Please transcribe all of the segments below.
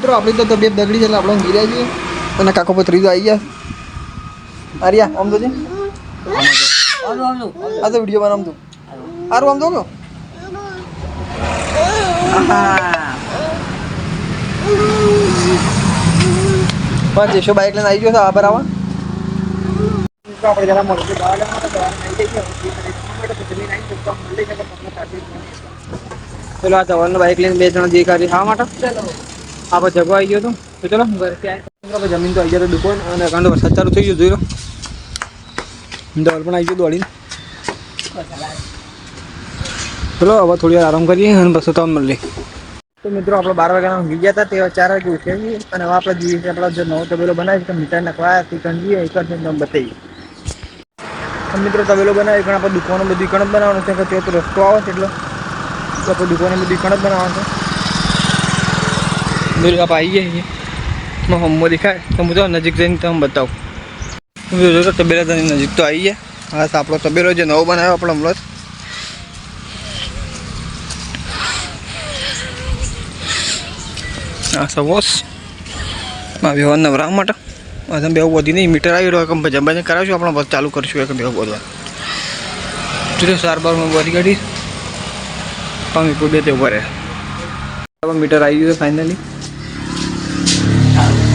મિત્રો આપણી તો તબિયત બગડી છે એટલે આપણે ગીર્યા છીએ અને કાકો પર ત્રીજો આવી ગયા આર્યા આમ તો છે આ તો વિડીયો બનાવ તું સારું આમ તો કયો પાંચ જેશો બાઇક લઈને આવી ગયો છે આ બરાબર તો આપણે જરા મળશે દવા લેવા માટે દવા લઈ જઈએ હવે જે કરે તે માટે તો જમીન આવી તો મળી શકે તમને સાચી ચલો આ જવાનું બાઇક લઈને બે જણા જે કરી ખાવા માટે આપણે જગો આવી ગયો તો. તો ચલો ઘરે ત્યાં જમીન તો આવી ગયો તો દુકાન અને કાંડો વરસાદ ચાલુ થઈ ગયો જોઈ લો. દોડ પણ આવી ગયો દોડીને. ચલો હવે થોડી વાર આરામ કરીએ અને બસો તો મળીએ તો મિત્રો આપણે બાર વાગ્યાના ઊંઘી ગયા હતા તે ચાર વાગે ઉઠ્યા છીએ. અને હવે આપણે જોઈએ છીએ આપણો જે નવો તબેલો બનાવી છે મીઠાઈ નાખવા તે કંજીએ એક વાર તમને બતાવીએ. મિત્રો તબેલો બનાવી પણ આપણે દુકાનો બધી કણ બનાવવાનું છે કે તે તો રસ્તો આવે છે એટલે તો આપણે દુકાનો બધી કણ જ બનાવવાનું છે. દુર્ગા આવી ગયા હમો દેખાય તો હું તો નજીક જઈને તમે બતાવું હું જોજો તો તબેલા નજીક તો આવી ગયા હા આપણો તબેલો જે નવો બનાવ્યો આપણો હમણાં જ. આ સવોસમાં વ્યવહાર નવરાવા માટે અને બે બેવ બધી નહીં મીટર આવી રહ્યો ભજન ભજન કરાવશું આપણે બસ ચાલુ કરીશું એક બે બધવા જો સાર બારમાં બધી ગાડી પામી કોઈ બે તે ઊભા રહે મીટર આવી ગયું ફાઇનલી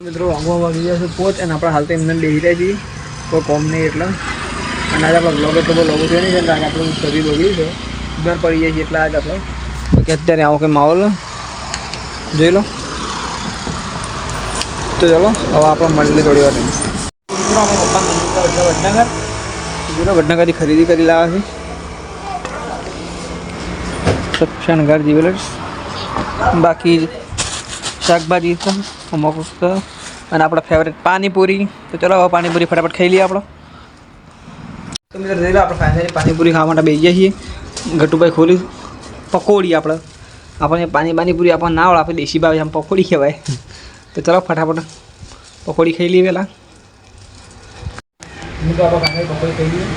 મિત્રો વાગવા વાગી ગયા છે પોચ અને આપણે હાલ તો એમને બેસી રહ્યા છીએ કોઈ કોમ નહીં એટલે અને આજે આપણે બ્લોગ તો બહુ લોગો છે નહીં કારણ કે આપણું શરીર બગડ્યું છે બીમાર પડી જાય છે એટલે આજે આપણે બાકી અત્યારે આવો કે માહોલ જોઈ લો તો ચલો હવે આપણે મળીએ થોડી વાર મિત્રો અમે પપ્પા વડનગર જોડે વડનગરથી ખરીદી કરી લાવ્યા છે સક્ષણગર જ્વેલર્સ બાકી શાકભાજી છે, અમુક છે અને આપણા ફેવરેટ પાણીપુરી. તો ચલો હવે પાણીપુરી ફટાફટ ખાઈ લઈએ આપણે તો મિત્રો જોઈ લો, આપણે ફાઇનલી પાણીપુરી ખાવા માટે બેસી જઈએ છીએ. ગટુભાઈ ખોલી પકોડી આપણે આપણને પાણી પાણીપુરી આપણને ના આવડે, આપણે દેશી ભાવે આમ પકોડી કહેવાય. તો ચલો ફટાફટ પકોડી ખાઈ લઈએ પહેલાં. મિત્રો, આપણે ફાઇનલી પકોડી ખાઈ લઈએ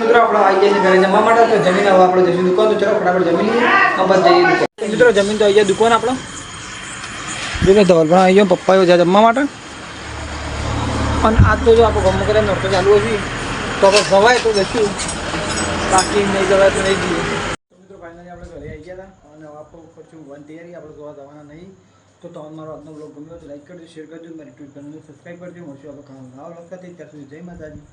મિત્રો આપણે આવી જશે ઘરે જમવા માટે તો જમીન હવે આપણે જઈશું દુકાન તો ચલો ફટાફટ જમી લઈએ. આમ જઈએ મિત્રો, જમીન તો આવી જાય દુકાન આપણે? જોઈને ધવલ, પણ આવી ગયો પપ્પા આવ્યો જાય જમવા માટે. અને આજ તો જો આપણે ગમો કરે નોટો ચાલુ હશે તો આપણે જવાય તો જશું. બાકી નહીં જવાય તો નહીં જઈએ. મિત્રો આપણે આવી ગયા હતા. અને આપણે પછી વન તૈયારી, આપણે જોવા જવાના નહીં. તો તમને લાઈક કરજો શેર કરજો, મારી ટ્વીટ કરજો સબસ્ક્રાઈબ કરજો. મળશું આપણે કામ નવા બ્લોગ ત્યાર સુધી જય માતાજી.